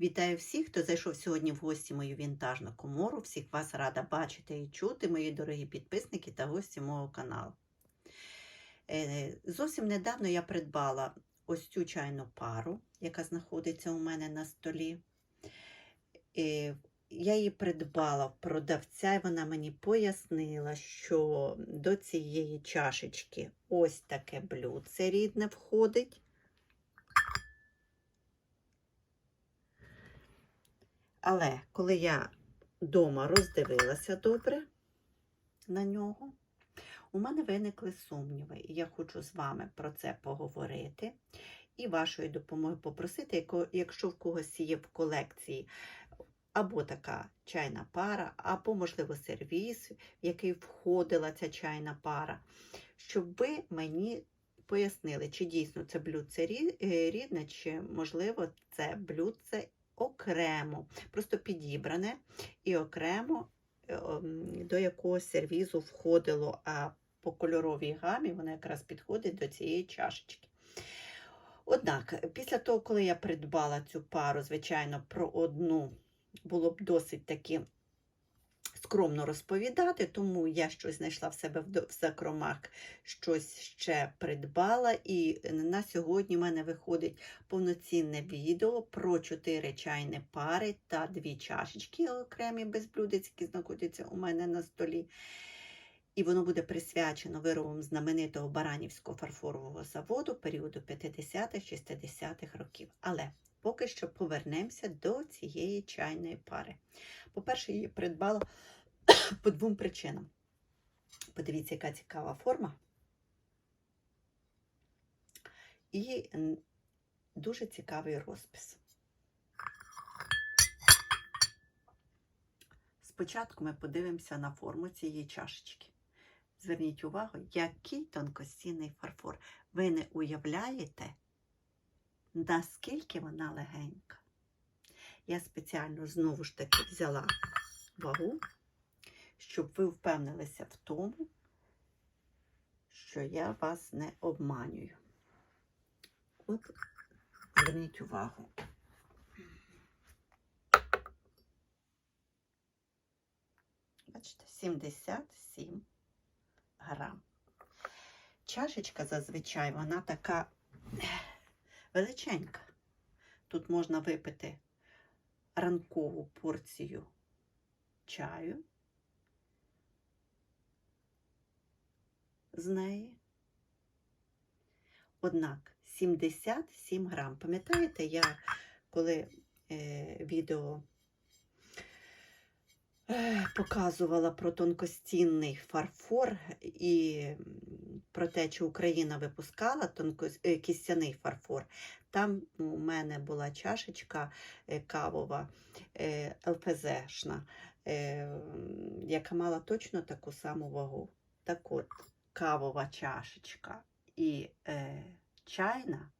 Вітаю всіх, хто зайшов сьогодні в гості мою вінтажну комору. Всіх вас рада бачити і чути, мої дорогі підписники та гості мого каналу. Е, Зовсім недавно я придбала ось цю чайну пару, яка знаходиться у мене на столі. Е, Я її придбала в продавця, і вона мені пояснила, що до цієї чашечки ось таке блюдце рідне входить. Але коли я вдома роздивилася добре на нього, у мене виникли сумніви, і я хочу з вами про це поговорити і вашої допомоги попросити, якщо в когось є в колекції або така чайна пара, або, можливо, сервіс, в який входила ця чайна пара, щоб ви мені пояснили, чи дійсно це блюдце е, рідне, чи, можливо, це блюдце окремо, просто підібране і окремо е, до якогось сервізу входило, а по кольоровій гамі воно якраз підходить до цієї чашечки. Однак, після того, коли я придбала цю пару, звичайно, про одну було б досить таки скромно розповідати, тому я щось знайшла в себе в закромах, щось ще придбала. І на сьогодні в мене виходить повноцінне відео про чотири чайні пари та дві чашечки окремі безблюдецькі знаходяться у мене на столі. І воно буде присвячено виробам знаменитого Баранівського фарфорового заводу періоду 50-60-х років. Але поки що повернемося до цієї чайної пари. По-перше, її придбала по двом причинам. Подивіться, яка цікава форма. І дуже цікавий розпис. Спочатку ми подивимося на форму цієї чашечки. Зверніть увагу, який тонкостінний фарфор. Ви не уявляєте, наскільки вона легенька. Я спеціально знову ж таки взяла вагу, щоб ви впевнилися в тому, що я вас не обманюю. От, зверніть увагу. Бачите, 77 грам. Чашечка зазвичай вона така величенька. Тут можна випити ранкову порцію чаю з неї. Однак 77 грам. Пам'ятаєте, я коли е, відео показувала про тонкостінний фарфор і про те, чи Україна випускала тонкос... е, фарфор. Там у мене була чашечка е, кавова е, ЛПЗшна, е, яка мала точно таку саму вагу. Так от, кавова чашечка і е, чайна,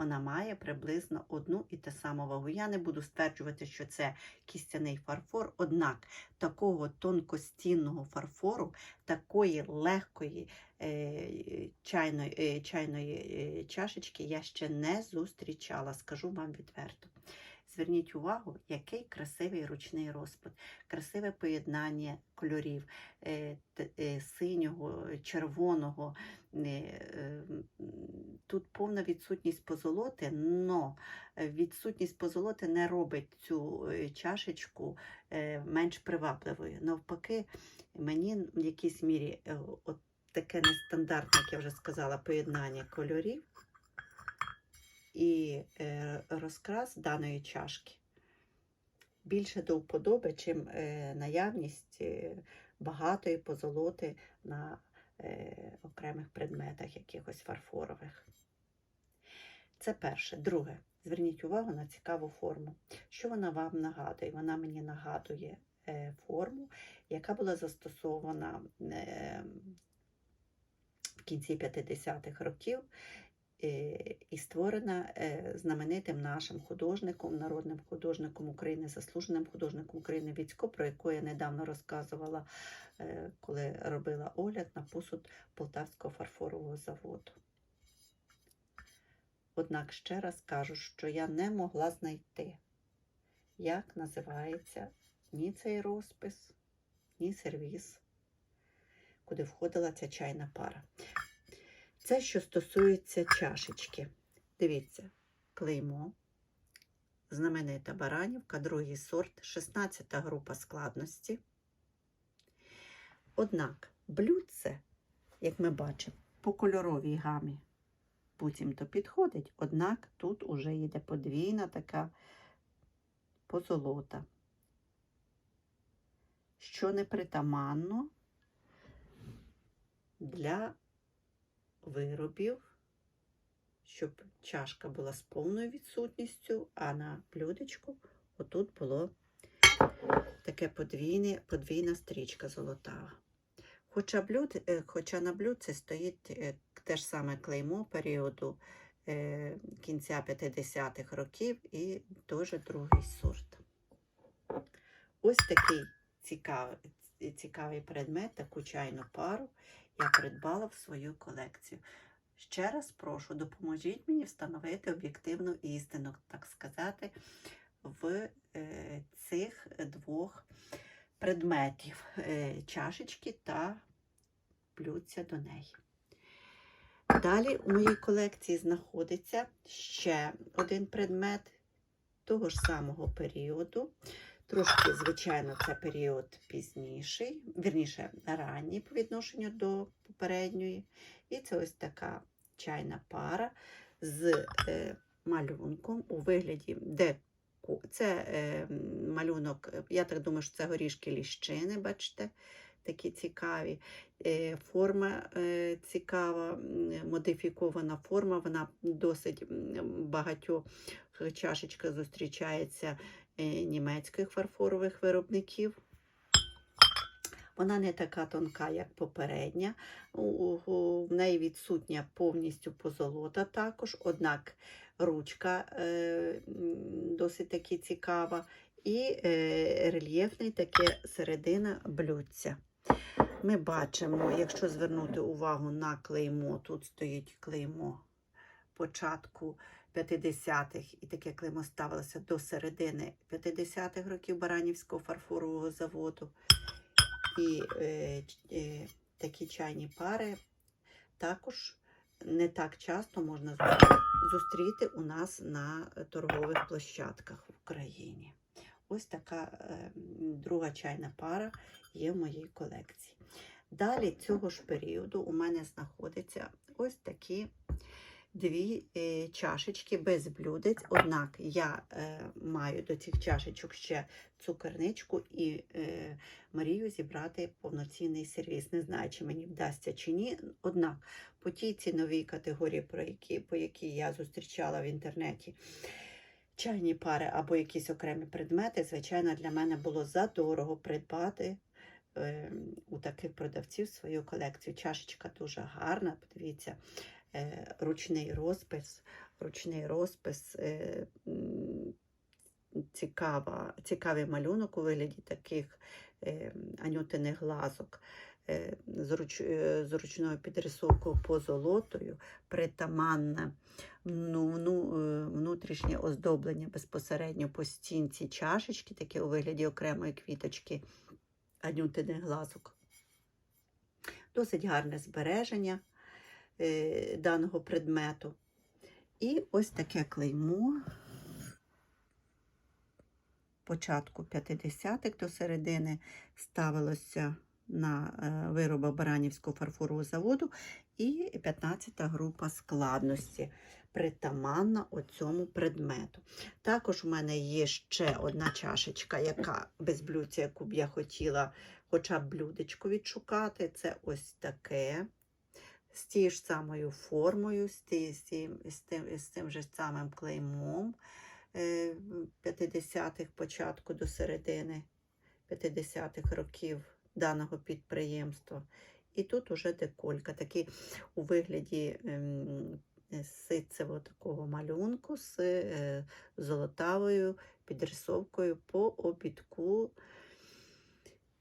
вона має приблизно одну і те саму вагу. Я не буду стверджувати, що це кістяний фарфор, однак такого тонкостінного фарфору, такої легкої е, чайної, е, чайної е, чашечки я ще не зустрічала, скажу вам відверто. Зверніть увагу, який красивий ручний розпад, красиве поєднання кольорів е, е, синього, червоного. е, Тут повна відсутність позолоти, але відсутність позолоти не робить цю чашечку менш привабливою. Навпаки, мені в якійсь мірі от таке нестандартне, як я вже сказала, поєднання кольорів і е, розкрас даної чашки більше до вподоби, чим е, наявність е, багатої позолоти на окремих предметах, якихось фарфорових. Це перше. Друге, зверніть увагу на цікаву форму. Що вона вам нагадує? Вона мені нагадує форму, яка була застосована в кінці 50-х років і створена е, знаменитим нашим художником, народним художником України, заслуженим художником України Віцько, про яку я недавно розказувала, е, коли робила огляд на посуд Полтавського фарфорового заводу. Однак ще раз кажу, що я не могла знайти як називається ні цей розпис, ні сервіс, куди входила ця чайна пара. Це що стосується чашечки. Дивіться, клеймо. Знаменита баранівка, другий сорт, 16 група складності. Однак блюдце, як ми бачимо, по кольоровій гамі буцімто підходить, однак тут уже йде подвійна така позолота, що непритаманно для виробів, щоб чашка була з повною відсутністю, а на блюдечку отут було таке подвійне, подвійна стрічка золотава. Хоча, блюд, е, хоча на блюдці стоїть е, те ж саме клеймо періоду е, кінця 50-х років і теж другий сорт. Ось такий цікавий, цікавий предмет, таку чайну пару я придбала в свою колекцію. Ще раз прошу, допоможіть мені встановити об'єктивну істину, так сказати, в е, цих двох предметів е, чашечки та блюдця до неї. Далі у моїй колекції знаходиться ще один предмет того ж самого періоду. Трошки, звичайно, це період пізніший, вірніше, ранній по відношенню до попередньої. І це ось така чайна пара з е, малюнком у вигляді деку. Це е, малюнок, я так думаю, що це горішки ліщини, бачите, такі цікаві. Е, форма е, цікава, модифікована форма, вона досить багатьох чашечка зустрічається е, німецьких фарфорових виробників. Вона не така тонка, як попередня. В неї відсутня повністю позолота також, однак ручка е, досить таки цікава. І е, рельєфний таке середина блюдця. Ми бачимо, якщо звернути увагу на клеймо, тут стоїть клеймо початку 50-х, і таке клеймо ставилося до середини 50-х років Баранівського фарфорового заводу. І е, е, такі чайні пари також не так часто можна зустріти у нас на торгових площадках в Україні. Ось така е, друга чайна пара є в моїй колекції. Далі цього ж періоду у мене знаходяться ось такі дві е, чашечки без блюдець. Однак я е, маю до цих чашечок ще цукерничку і е, мрію зібрати повноцінний сервіс. Не знаю, чи мені вдасться чи ні. Однак по тій ціновій категорії, про які, по якій я зустрічала в інтернеті. Чайні пари або якісь окремі предмети, звичайно, для мене було задорого придбати е, у таких продавців свою колекцію. Чашечка дуже гарна, подивіться, ручний розпис, ручний розпис, е, цікава, цікавий малюнок у вигляді таких е, анютиних глазок. е, З, руч, е, з ручною підрисовкою позолотою, притаманне ну, ну, е, внутрішнє оздоблення безпосередньо по стінці чашечки, таке у вигляді окремої квіточки анютиних глазок. Досить гарне збереження е, даного предмету. І ось таке клеймо початку 50-х до середини ставилося на е, виробах Баранівського фарфорового заводу і 15-та група складності притаманна оцьому предмету. Також у мене є ще одна чашечка, яка без блюдця, яку б я хотіла хоча б блюдечко відшукати. Це ось таке. З тією ж самою формою, з, тим, з, тим, з тим же самим клеймом е, 50-х початку до середини 50-х років даного підприємства. І тут уже деколька, такий у вигляді ем, ситцевого такого малюнку з е, золотавою підрисовкою по обідку е,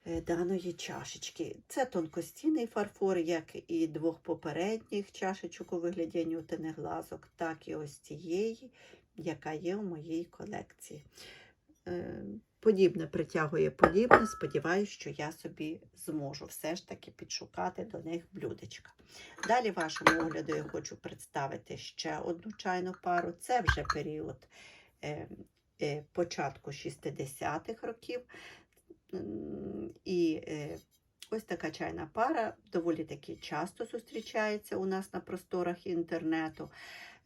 даної чашечки. Це тонкостійний фарфор, як і двох попередніх чашечок у вигляді глазок, так і ось цієї, яка є у моїй колекції. е, подібне притягує подібне. Сподіваюсь, що я собі зможу все ж таки підшукати до них блюдечка. Далі вашому огляду я хочу представити ще одну чайну пару. Це вже період е, е, початку 60-х років. І е, ось така чайна пара доволі таки часто зустрічається у нас на просторах інтернету.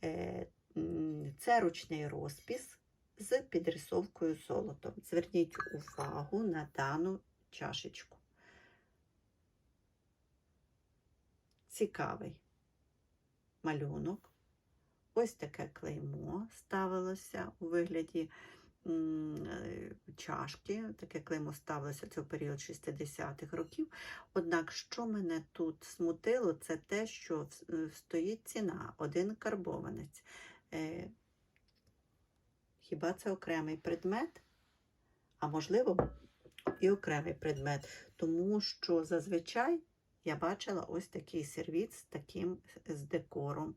Е, Це ручний розпис з підрисовкою золотом. Зверніть увагу на дану чашечку. Цікавий малюнок. Ось таке клеймо ставилося у вигляді чашки. Таке клеймо ставилося в період 60-х років. Однак, що мене тут смутило, це те, що е, стоїть ціна, один карбованець. Е, Хіба це окремий предмет? А можливо, і окремий предмет, тому що зазвичай я бачила ось такий сервіт з таким з декором,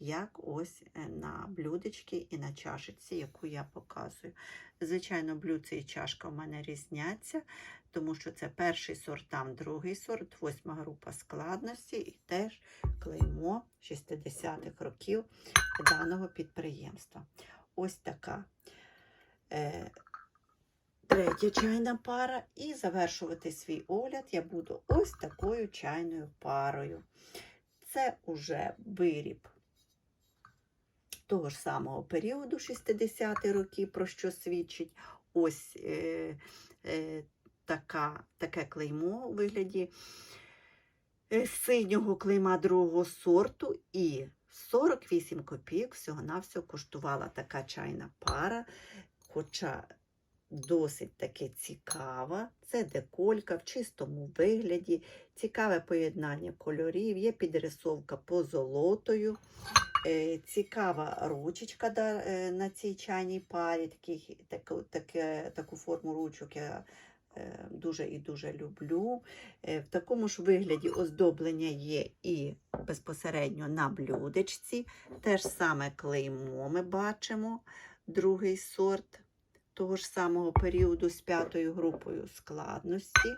як ось е, на блюдечки і на чашечці, яку я показую. Звичайно, блюдце і чашка в мене різняться, тому що це перший сорт, там другий сорт, восьма група складності і теж клеймо 60-х років даного підприємства. Ось така е, третя чайна пара. І завершувати свій огляд я буду ось такою чайною парою. Це уже виріб того ж самого періоду 60-ті роки, про що свідчить ось е, е, така, таке клеймо у вигляді е, синього клейма другого сорту. І 48 копійок всього-навсього коштувала така чайна пара. Хоча досить таки цікава. Це деколька в чистому вигляді, цікаве поєднання кольорів, є підрисовка по золотою. Цікава ручечка е, на цій чайній парі, такий, таку, таке, таку форму ручок я е, дуже і дуже люблю. Е, В такому ж вигляді оздоблення є і безпосередньо на блюдечці. Те ж саме клеймо ми бачимо, другий сорт того ж самого періоду з п'ятою групою складності.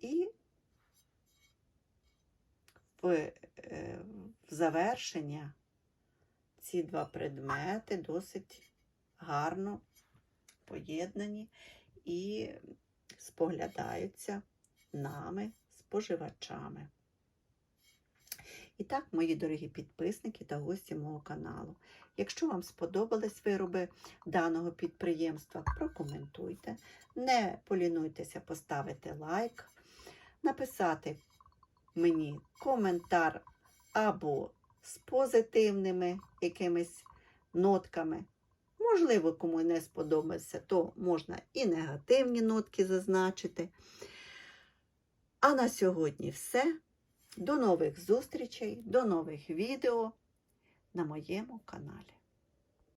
І в, е, завершення ці два предмети досить гарно поєднані і споглядаються нами, споживачами. І так, мої дорогі підписники та гості мого каналу. Якщо вам сподобались вироби даного підприємства, прокоментуйте, не полінуйтеся поставити лайк, написати мені коментар або з позитивними якимись нотками. Можливо, кому не сподобається, то можна і негативні нотки зазначити. А на сьогодні все. До нових зустрічей, до нових відео на моєму каналі.